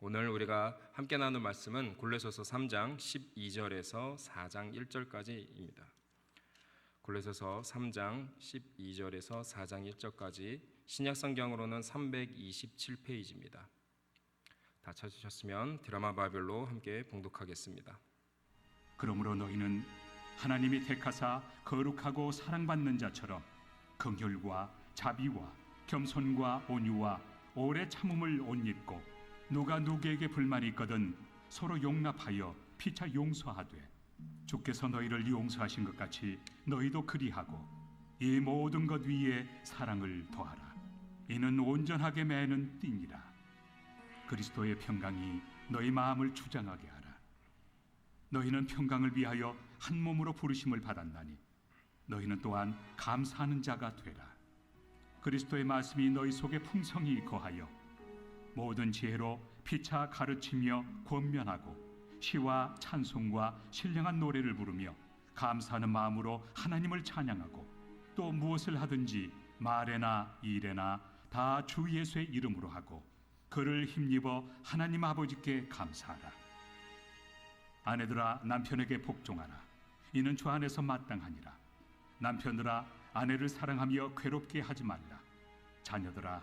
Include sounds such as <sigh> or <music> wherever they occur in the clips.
오늘 우리가 함께 나눌 말씀은 골로새서 3장 12절에서 4장 1절까지입니다. 골로새서 3장 12절에서 4장 1절까지 신약 성경으로는 327페이지입니다. 다 찾으셨으면 드라마 바벨로 함께 봉독하겠습니다. 그러므로 너희는 하나님이 택하사 거룩하고 사랑받는 자처럼 긍휼과 자비와 겸손과 온유와 오래 참음을 옷 입고 누가 누구에게 불만이 있거든 서로 용납하여 피차 용서하되 주께서 너희를 용서하신 것 같이 너희도 그리하고 이 모든 것 위에 사랑을 더하라. 이는 온전하게 매는 띠니라. 그리스도의 평강이 너희 마음을 주장하게 하라. 너희는 평강을 위하여 한 몸으로 부르심을 받았나니 너희는 또한 감사하는 자가 되라. 그리스도의 말씀이 너희 속에 풍성히 거하여 모든 지혜로 피차 가르치며 권면하고 시와 찬송과 신령한 노래를 부르며 감사하는 마음으로 하나님을 찬양하고 또 무엇을 하든지 말에나 일에나 다 주 예수의 이름으로 하고 그를 힘입어 하나님 아버지께 감사하라. 아내들아 남편에게 복종하라. 이는 주 안에서 마땅하니라. 남편들아 아내를 사랑하며 괴롭게 하지 말라. 자녀들아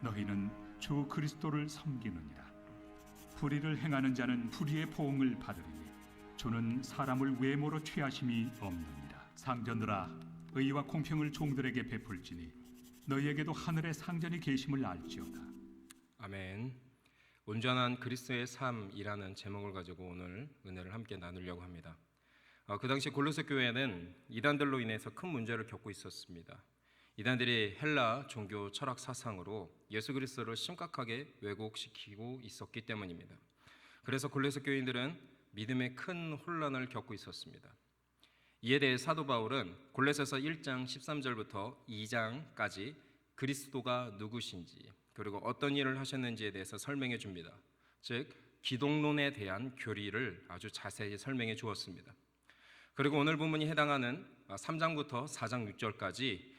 너희는 주 그리스도를 섬기느니라. 불의를 행하는 자는 불의의 보응을 받으리니 주는 사람을 외모로 취하심이 없느니라. 상전들아 의와 공평을 종들에게 베풀지니 너희에게도 하늘의 상전이 계심을 알지어다. 아멘. 온전한 그리스도의 삶이라는 제목을 가지고 오늘 은혜를 함께 나누려고 합니다. 어, 그 당시 골로새 교회는 이단들로 인해서 큰 문제를 겪고 있었습니다. 이단들이 헬라 종교 철학 사상으로 예수 그리스도를 심각하게 왜곡시키고 있었기 때문입니다. 그래서 골로새 교인들은 믿음에 큰 혼란을 겪고 있었습니다. 이에 대해 사도 바울은 골로새서 1장 13절부터 2장까지 그리스도가 누구신지 그리고 어떤 일을 하셨는지에 대해서 설명해 줍니다. 즉 기독론에 대한 교리를 아주 자세히 설명해 주었습니다. 그리고 오늘 본문이 해당하는 3장부터 4장 6절까지 어,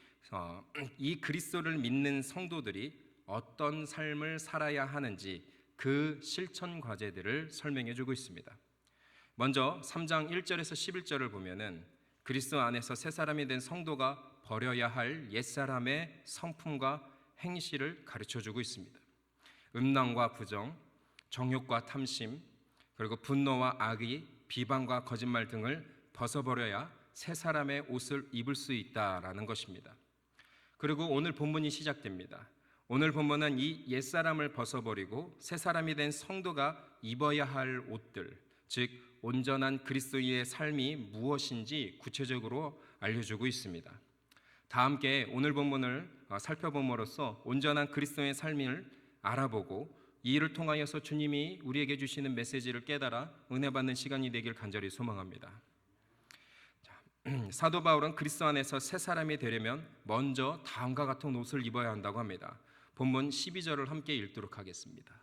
이 그리스도를 믿는 성도들이 어떤 삶을 살아야 하는지 그 실천 과제들을 설명해 주고 있습니다. 먼저 3장 1절에서 11절을 보면은 그리스도 안에서 새 사람이 된 성도가 버려야 할 옛사람의 성품과 행실을 가르쳐 주고 있습니다. 음란과 부정, 정욕과 탐심, 그리고 분노와 악의, 비방과 거짓말 등을 벗어버려야 새 사람의 옷을 입을 수 있다라는 것입니다. 그리고 오늘 본문이 시작됩니다. 오늘 본문은 이 옛사람을 벗어버리고 새 사람이 된 성도가 입어야 할 옷들, 즉 온전한 그리스도의 삶이 무엇인지 구체적으로 알려주고 있습니다. 다 함께 오늘 본문을 어, 살펴봄으로써 온전한 그리스도의 삶을 알아보고 이 일을 통하여서 주님이 우리에게 주시는 메시지를 깨달아 은혜 받는 시간이 되길 간절히 소망합니다. 자, <clears throat> 사도 바울은 그리스도 안에서 새 사람이 되려면 먼저 다음과 같은 옷을 입어야 한다고 합니다. 본문 12절을 함께 읽도록 하겠습니다.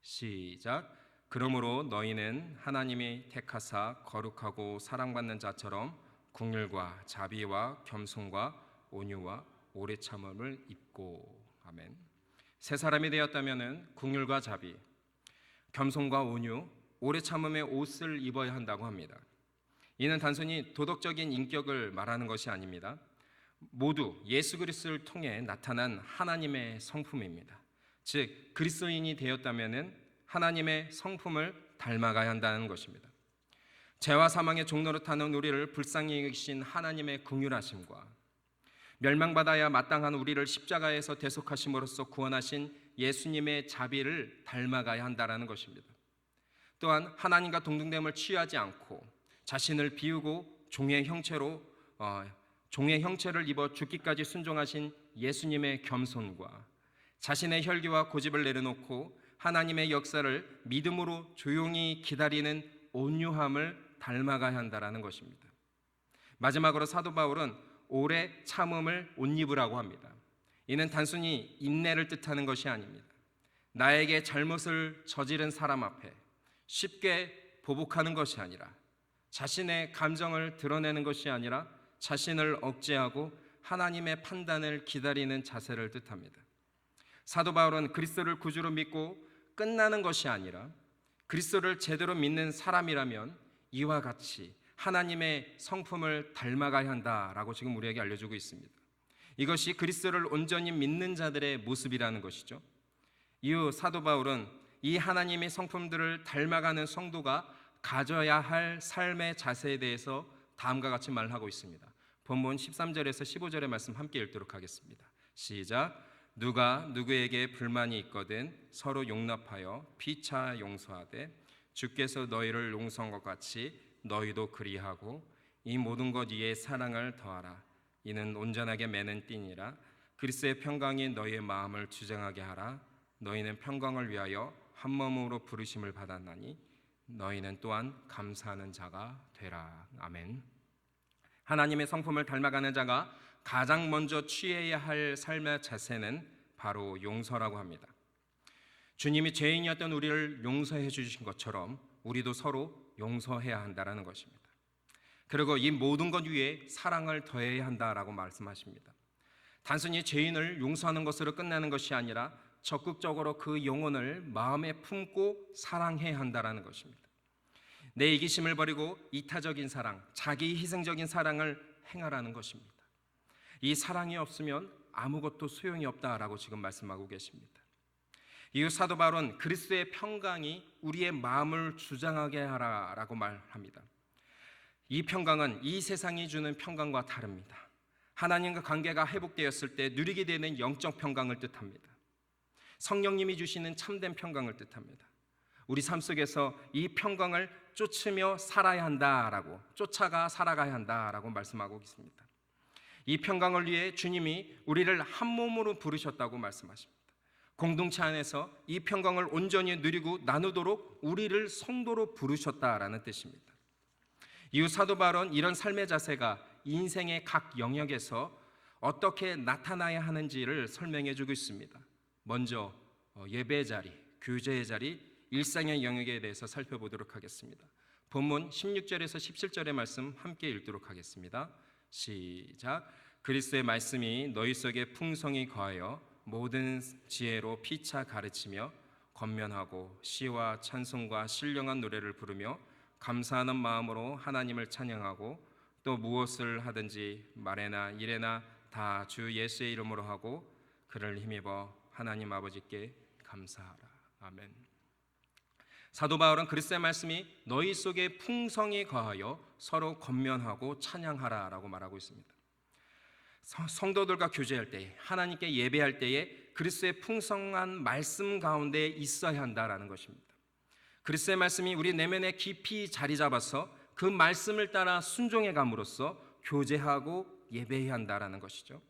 시작. 그러므로 너희는 하나님이 택하사 거룩하고 사랑받는 자처럼 국률과 자비와 겸손과 온유와 오래 참음을 입고 아멘. 새 사람이 되었다면은 국률과 자비, 겸손과 온유, 오래 참음의 옷을 입어야 한다고 합니다. 이는 단순히 도덕적인 인격을 말하는 것이 아닙니다. 모두 예수 그리스도를 통해 나타난 하나님의 성품입니다. 즉 그리스도인이 되었다면은 하나님의 성품을 닮아가야 한다는 것입니다. 죄와 사망의 종로로 타는 우리를 불쌍히 여기신 하나님의 긍휼하심과 멸망받아야 마땅한 우리를 십자가에서 대속하심으로써 구원하신 예수님의 자비를 닮아가야 한다라는 것입니다. 또한 하나님과 동등됨을 취하지 않고 자신을 비우고 종의 형체로 어, 종의 형체를 입어 죽기까지 순종하신 예수님의 겸손과 자신의 혈기와 고집을 내려놓고 하나님의 역사를 믿음으로 조용히 기다리는 온유함을 닮아가야 한다라는 것입니다. 마지막으로 사도 바울은 오래 참음을 옷 입으라고 합니다. 이는 단순히 인내를 뜻하는 것이 아닙니다. 나에게 잘못을 저지른 사람 앞에 쉽게 보복하는 것이 아니라 자신의 감정을 드러내는 것이 아니라 자신을 억제하고 하나님의 판단을 기다리는 자세를 뜻합니다. 사도 바울은 그리스도를 구주로 믿고 끝나는 것이 아니라 그리스도를 제대로 믿는 사람이라면 이와 같이 하나님의 성품을 닮아가야 한다라고 지금 우리에게 알려주고 있습니다. 이것이 그리스도를 온전히 믿는 자들의 모습이라는 것이죠. 이후 사도 바울은 이 하나님의 성품들을 닮아가는 성도가 가져야 할 삶의 자세에 대해서 다음과 같이 말하고 있습니다. 본문 13절에서 15절의 말씀 함께 읽도록 하겠습니다. 시작. 누가 누구에게 불만이 있거든 서로 용납하여 피차 용서하되 주께서 너희를 용서한 것 같이 너희도 그리하고 이 모든 것 위에 사랑을 더하라. 이는 온전하게 매는 띠니라. 그리스의 평강이 너희의 마음을 주장하게 하라. 너희는 평강을 위하여 한 몸으로 부르심을 받았나니 너희는 또한 감사하는 자가 되라. 아멘. 하나님의 성품을 닮아가는 자가 가장 먼저 취해야 할 삶의 자세는 바로 용서라고 합니다. 주님이 죄인이었던 우리를 용서해 주신 것처럼 우리도 서로 용서해야 한다라는 것입니다. 그리고 이 모든 것 위에 사랑을 더해야 한다라고 말씀하십니다. 단순히 죄인을 용서하는 것으로 끝나는 것이 아니라 적극적으로 그 영혼을 마음에 품고 사랑해야 한다라는 것입니다. 내 이기심을 버리고 이타적인 사랑, 자기 희생적인 사랑을 행하라는 것입니다. 이 사랑이 없으면 아무것도 소용이 없다라고 지금 말씀하고 계십니다. 이후 사도 바울은 그리스도의 평강이 우리의 마음을 주장하게 하라라고 말합니다. 이 평강은 이 세상이 주는 평강과 다릅니다. 하나님과 관계가 회복되었을 때 누리게 되는 영적 평강을 뜻합니다. 성령님이 주시는 참된 평강을 뜻합니다. 우리 삶 속에서 이 평강을 쫓으며 살아야 한다라고 쫓아가 살아가야 한다라고 말씀하고 있습니다. 이 평강을 위해 주님이 우리를 한 몸으로 부르셨다고 말씀하십니다. 공동체 안에서 이 평강을 온전히 누리고 나누도록 우리를 성도로 부르셨다라는 뜻입니다. 이후 사도 바울은 이런 삶의 자세가 인생의 각 영역에서 어떻게 나타나야 하는지를 설명해 주고 있습니다. 먼저 어, 예배 자리, 교제의 자리, 일상의 영역에 대해서 살펴보도록 하겠습니다. 본문 16절에서 17절의 말씀 함께 읽도록 하겠습니다. 시작. 그리스도의 말씀이 너희 속에 풍성히 거하여 모든 지혜로 피차 가르치며 권면하고 시와 찬송과 신령한 노래를 부르며 감사하는 마음으로 하나님을 찬양하고 또 무엇을 하든지 말에나 일에나 다 주 예수의 이름으로 하고 그를 힘입어 하나님 아버지께 감사하라. 아멘. 사도 바울은 그리스도의 말씀이 너희 속에 풍성히 거하여 서로 권면하고 찬양하라라고 말하고 있습니다. 성- 성도들과 교제할 때, 하나님께 예배할 때에 그리스도의 풍성한 말씀 가운데 있어야 한다라는 것입니다. 그리스도의 말씀이 우리 내면에 깊이 자리 잡아서 그 말씀을 따라 순종해 감으로써 교제하고 예배해야 한다라는 것이죠.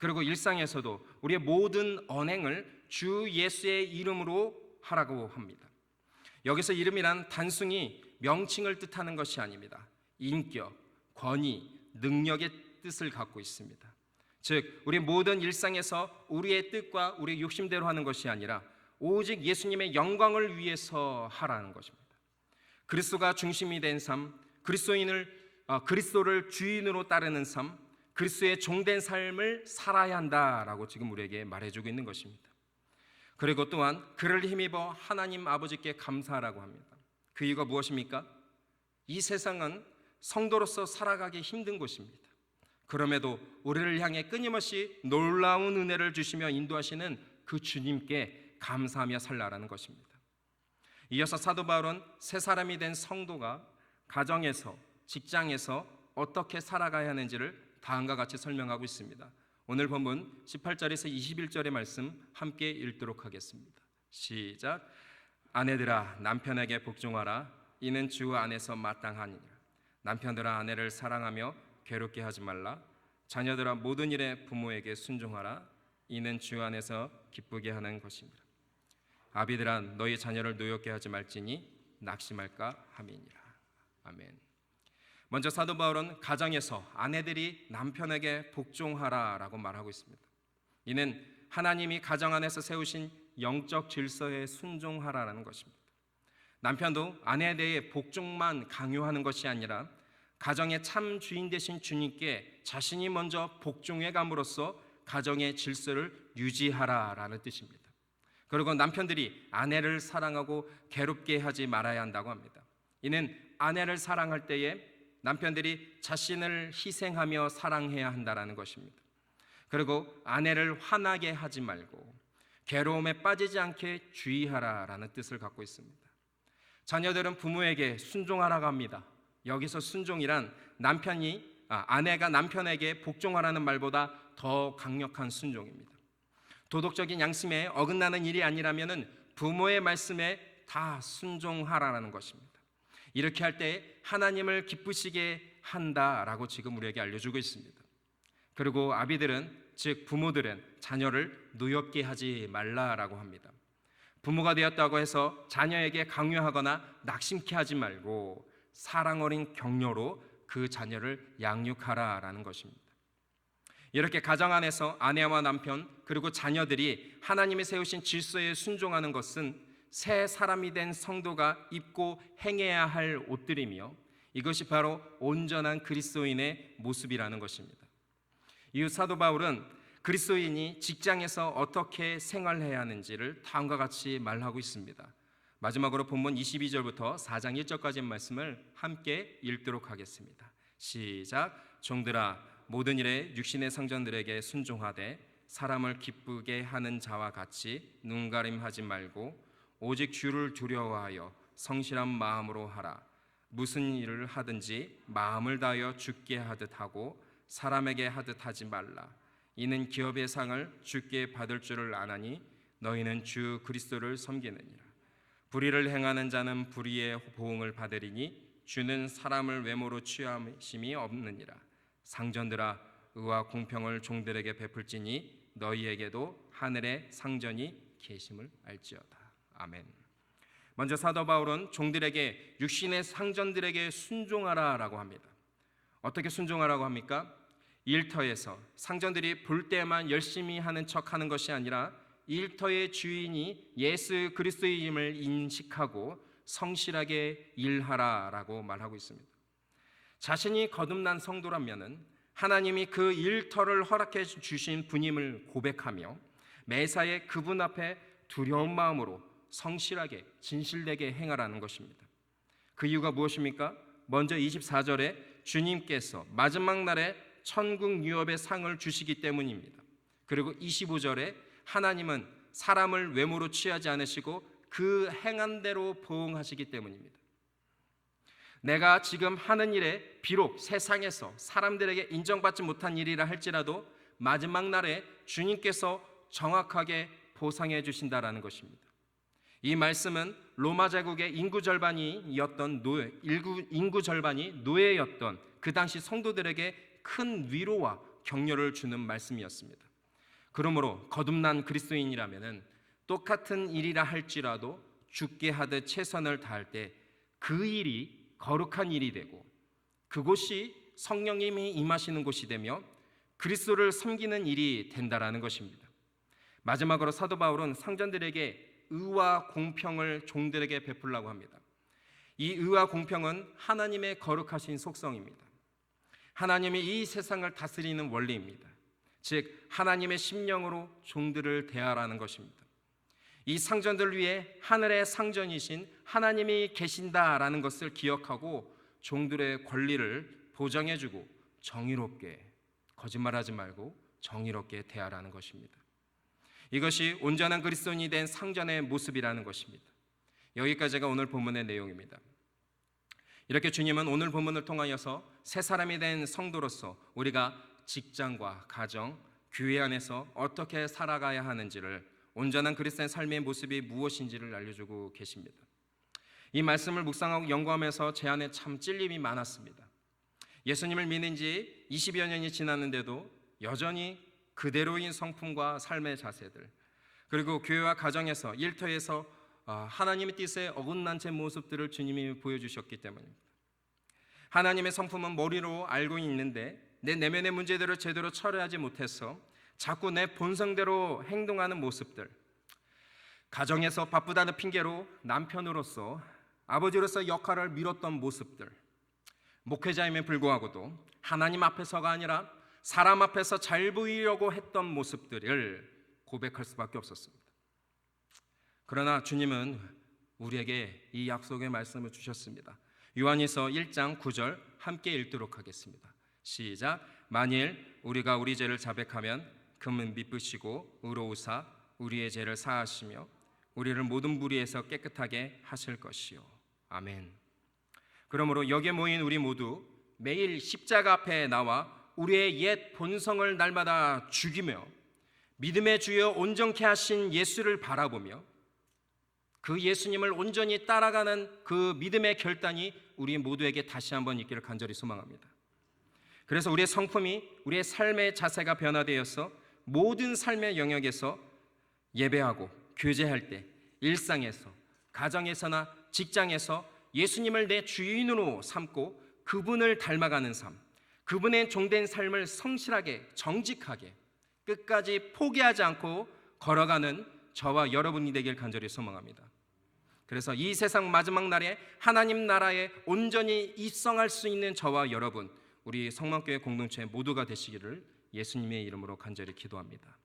그리고 일상에서도 우리의 모든 언행을 주 예수의 이름으로 하라고 합니다. 여기서 이름이란 단순히 명칭을 뜻하는 것이 아닙니다. 인격, 권위, 능력의 뜻을 갖고 있습니다. 즉, 우리 모든 일상에서 우리의 뜻과 우리 욕심대로 하는 것이 아니라 오직 예수님의 영광을 위해서 하라는 것입니다. 그리스도가 중심이 된 삶, 그리스도인을 어, 그리스도를 주인으로 따르는 삶, 그리스도의 종된 삶을 살아야 한다라고 지금 우리에게 말해주고 있는 것입니다. 그리고 또한 그를 힘입어 하나님 아버지께 감사하라고 합니다. 그 이유가 무엇입니까? 이 세상은 성도로서 살아가기 힘든 곳입니다. 그럼에도 우리를 향해 끊임없이 놀라운 은혜를 주시며 인도하시는 그 주님께 감사하며 살라라는 것입니다. 이어서 사도 바울은 새 사람이 된 성도가 가정에서 직장에서 어떻게 살아가야 하는지를 다음과 같이 설명하고 있습니다. 오늘 본문 18절에서 21절의 말씀 함께 읽도록 하겠습니다. 시작. 아내들아 남편에게 복종하라. 이는 주 안에서 마땅하니라. 남편들아 아내를 사랑하며 괴롭게 하지 말라. 자녀들아 모든 일에 부모에게 순종하라. 이는 주 안에서 기쁘게 하는 것입니다. 아비들아 너희 자녀를 노엽게 하지 말지니 낙심할까 함이니라. 아멘. 먼저 사도 바울은 가정에서 아내들이 남편에게 복종하라라고 말하고 있습니다. 이는 하나님이 가정 안에서 세우신 영적 질서에 순종하라라는 것입니다. 남편도 아내에 대해 복종만 강요하는 것이 아니라 가정의 참 주인 되신 주님께 자신이 먼저 복종해 감으로써 가정의 질서를 유지하라라는 뜻입니다. 그리고 남편들이 아내를 사랑하고 괴롭게 하지 말아야 한다고 합니다. 이는 아내를 사랑할 때에 남편들이 자신을 희생하며 사랑해야 한다라는 것입니다. 그리고 아내를 화나게 하지 말고 괴로움에 빠지지 않게 주의하라라는 뜻을 갖고 있습니다. 자녀들은 부모에게 순종하라고 합니다. 여기서 순종이란 남편이 아, 아내가 남편에게 복종하라는 말보다 더 강력한 순종입니다. 도덕적인 양심에 어긋나는 일이 아니라면은 부모의 말씀에 다 순종하라는 것입니다. 이렇게 할 때 하나님을 기쁘시게 한다라고 지금 우리에게 알려주고 있습니다. 그리고 아비들은 즉 부모들은 자녀를 노엽게 하지 말라라고 합니다. 부모가 되었다고 해서 자녀에게 강요하거나 낙심케 하지 말고 사랑 어린 격려로 그 자녀를 양육하라라는 것입니다. 이렇게 가정 안에서 아내와 남편 그리고 자녀들이 하나님이 세우신 질서에 순종하는 것은 새 사람이 된 성도가 입고 행해야 할 옷들이며 이것이 바로 온전한 그리스도인의 모습이라는 것입니다. 이후 사도 바울은 그리스도인이 직장에서 어떻게 생활해야 하는지를 다음과 같이 말하고 있습니다. 마지막으로 본문 22절부터 4장 1절까지 말씀을 함께 읽도록 하겠습니다. 시작. 종들아 모든 일에 육신의 상전들에게 순종하되 사람을 기쁘게 하는 자와 같이 눈가림하지 말고 오직 주를 두려워하여 성실한 마음으로 하라. 무슨 일을 하든지 마음을 다하여 죽게 하듯 하고 사람에게 하듯 하지 말라. 이는 기업의 상을 주께 받을 줄을 아나니 너희는 주 그리스도를 섬기느니라. 불의를 행하는 자는 불의의 보응을 받으리니 주는 사람을 외모로 취함심이 없느니라. 상전들아 의와 공평을 종들에게 베풀지니 너희에게도 하늘의 상전이 계심을 알지어다. 아멘. 먼저 사도 바울은 종들에게 육신의 상전들에게 순종하라라고 합니다. 어떻게 순종하라고 합니까? 일터에서 상전들이 볼 때만 열심히 하는 척 하는 것이 아니라 일터의 주인이 예수 그리스도임을 인식하고 성실하게 일하라라고 말하고 있습니다. 자신이 거듭난 성도라면은 하나님이 그 일터를 허락해 주신 분임을 고백하며 매사에 그분 앞에 두려운 마음으로 성실하게 진실되게 행하라는 것입니다. 그 이유가 무엇입니까? 먼저 24절에 주님께서 마지막 날에 천국 유업의 상을 주시기 때문입니다. 그리고 25절에 하나님은 사람을 외모로 취하지 않으시고 그 행한 대로 보응하시기 때문입니다. 내가 지금 하는 일에 비록 세상에서 사람들에게 인정받지 못한 일이라 할지라도 마지막 날에 주님께서 정확하게 보상해 주신다라는 것입니다. 이 말씀은 로마 제국의 인구 절반이었던 노예, 인구, 인구 절반이 노예였던 그 당시 성도들에게 큰 위로와 격려를 주는 말씀이었습니다. 그러므로 거듭난 그리스도인이라면은 똑같은 일이라 할지라도 죽게 하듯 최선을 다할 때 그 일이 거룩한 일이 되고 그곳이 성령님이 임하시는 곳이 되며 그리스도를 섬기는 일이 된다라는 것입니다. 마지막으로 사도 바울은 상전들에게 의와 공평을 종들에게 베풀라고 합니다. 이 의와 공평은 하나님의 거룩하신 속성입니다. 하나님이 이 세상을 다스리는 원리입니다. 즉 하나님의 심령으로 종들을 대하라는 것입니다. 이 상전들 위해 하늘의 상전이신 하나님이 계신다라는 것을 기억하고 종들의 권리를 보장해주고 정의롭게 거짓말하지 말고 정의롭게 대하라는 것입니다. 이것이 온전한 그리스도인이 된 상전의 모습이라는 것입니다. 여기까지가 오늘 본문의 내용입니다. 이렇게 주님은 오늘 본문을 통하여서 새 사람이 된 성도로서 우리가 직장과 가정, 교회 안에서 어떻게 살아가야 하는지를 온전한 그리스도의 삶의 모습이 무엇인지를 알려주고 계십니다. 이 말씀을 묵상하고 연구하면서 제 안에 참 찔림이 많았습니다. 예수님을 믿는 지 20여 년이 지났는데도 여전히 그대로인 성품과 삶의 자세들, 그리고 교회와 가정에서 일터에서 아, 하나님의 뜻에 어긋난 제 모습들을 주님이 보여주셨기 때문입니다. 하나님의 성품은 머리로 알고 있는데 내 내면의 문제들을 제대로 처리하지 못해서 자꾸 내 본성대로 행동하는 모습들, 가정에서 바쁘다는 핑계로 남편으로서 아버지로서 역할을 미뤘던 모습들, 목회자임에 불구하고도 하나님 앞에서가 아니라 사람 앞에서 잘 보이려고 했던 모습들을 고백할 수밖에 없었습니다. 그러나 주님은 우리에게 이 약속의 말씀을 주셨습니다. 요한일서 1장 9절 함께 읽도록 하겠습니다. 시작. 만일 우리가 우리 죄를 자백하면 금은 미쁘시고 의로우사 우리의 죄를 사하시며 우리를 모든 불의에서 깨끗하게 하실 것이요. 아멘. 그러므로 여기에 모인 우리 모두 매일 십자가 앞에 나와 우리의 옛 본성을 날마다 죽이며 믿음의 주여 온전케 하신 예수를 바라보며 그 예수님을 온전히 따라가는 그 믿음의 결단이 우리 모두에게 다시 한번 있기를 간절히 소망합니다. 그래서 우리의 성품이 우리의 삶의 자세가 변화되어서 모든 삶의 영역에서 예배하고 교제할 때 일상에서 가정에서나 직장에서 예수님을 내 주인으로 삼고 그분을 닮아가는 삶, 그분의 종된 삶을 성실하게 정직하게 끝까지 포기하지 않고 걸어가는 저와 여러분이 되길 간절히 소망합니다. 그래서 이 세상 마지막 날에 하나님 나라에 온전히 입성할 수 있는 저와 여러분, 우리 성만교회 공동체 모두가 되시기를 예수님의 이름으로 간절히 기도합니다.